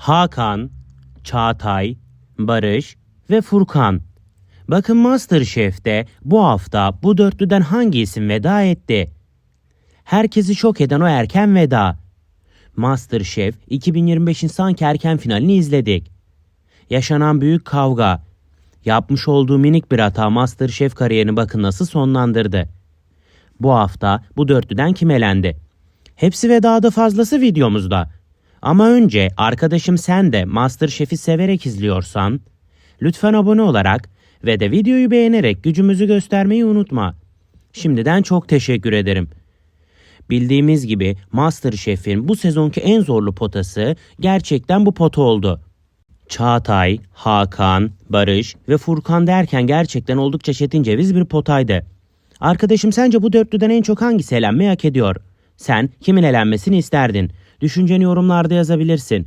Hakan, Çağatay, Barış ve Furkan. Bakın MasterChef'te bu hafta bu dörtlüden hangi isim veda etti? Herkesi şok eden o erken veda. MasterChef 2025'in sanki erken finalini izledik. Yaşanan büyük kavga. Yapmış olduğu minik bir hata MasterChef kariyerini bakın nasıl sonlandırdı. Bu hafta bu dörtlüden kim elendi? Hepsi ve daha da fazlası videomuzda. Ama önce arkadaşım sen de MasterChef'i severek izliyorsan lütfen abone olarak ve de videoyu beğenerek gücümüzü göstermeyi unutma. Şimdiden çok teşekkür ederim. Bildiğimiz gibi MasterChef'in bu sezonki en zorlu potası gerçekten bu pota oldu. Çağatay, Hakan, Barış ve Furkan derken gerçekten oldukça çetin ceviz bir potaydı. Arkadaşım sence bu dörtlüden en çok hangisi elenmeyi hak ediyor? Sen kimin elenmesini isterdin? Düşünceni yorumlarda yazabilirsin.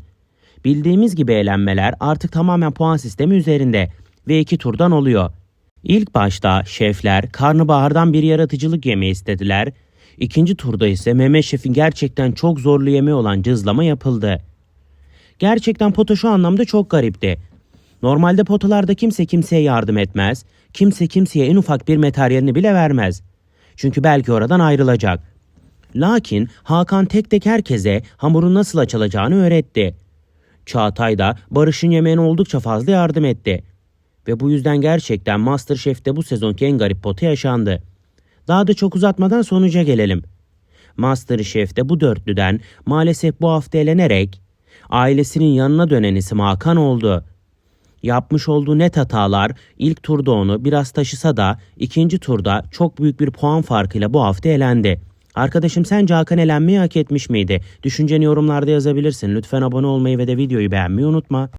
Bildiğimiz gibi elenmeler artık tamamen puan sistemi üzerinde ve iki turdan oluyor. İlk başta şefler karnabahardan bir yaratıcılık yemeği istediler. İkinci turda ise Mehmet Şef'in gerçekten çok zorlu yemeği olan cızlama yapıldı. Gerçekten pota şu anlamda çok garipti. Normalde potalarda kimse kimseye yardım etmez, kimse kimseye en ufak bir materyalini bile vermez. Çünkü belki oradan ayrılacak. Lakin Hakan tek tek herkese hamurun nasıl açılacağını öğretti. Çağatay da Barış'ın yemeğine oldukça fazla yardım etti. Ve bu yüzden gerçekten Masterchef'te bu sezonki en garip pota yaşandı. Daha da çok uzatmadan sonuca gelelim. Masterchef'te bu dörtlüden maalesef bu hafta elenerek ailesinin yanına dönen isim Hakan oldu. Yapmış olduğu net hatalar ilk turda onu biraz taşısa da ikinci turda çok büyük bir puan farkıyla bu hafta elendi. Arkadaşım sence Hakan elenmeyi hak etmiş miydi? Düşünceni yorumlarda yazabilirsin. Lütfen abone olmayı ve de videoyu beğenmeyi unutma.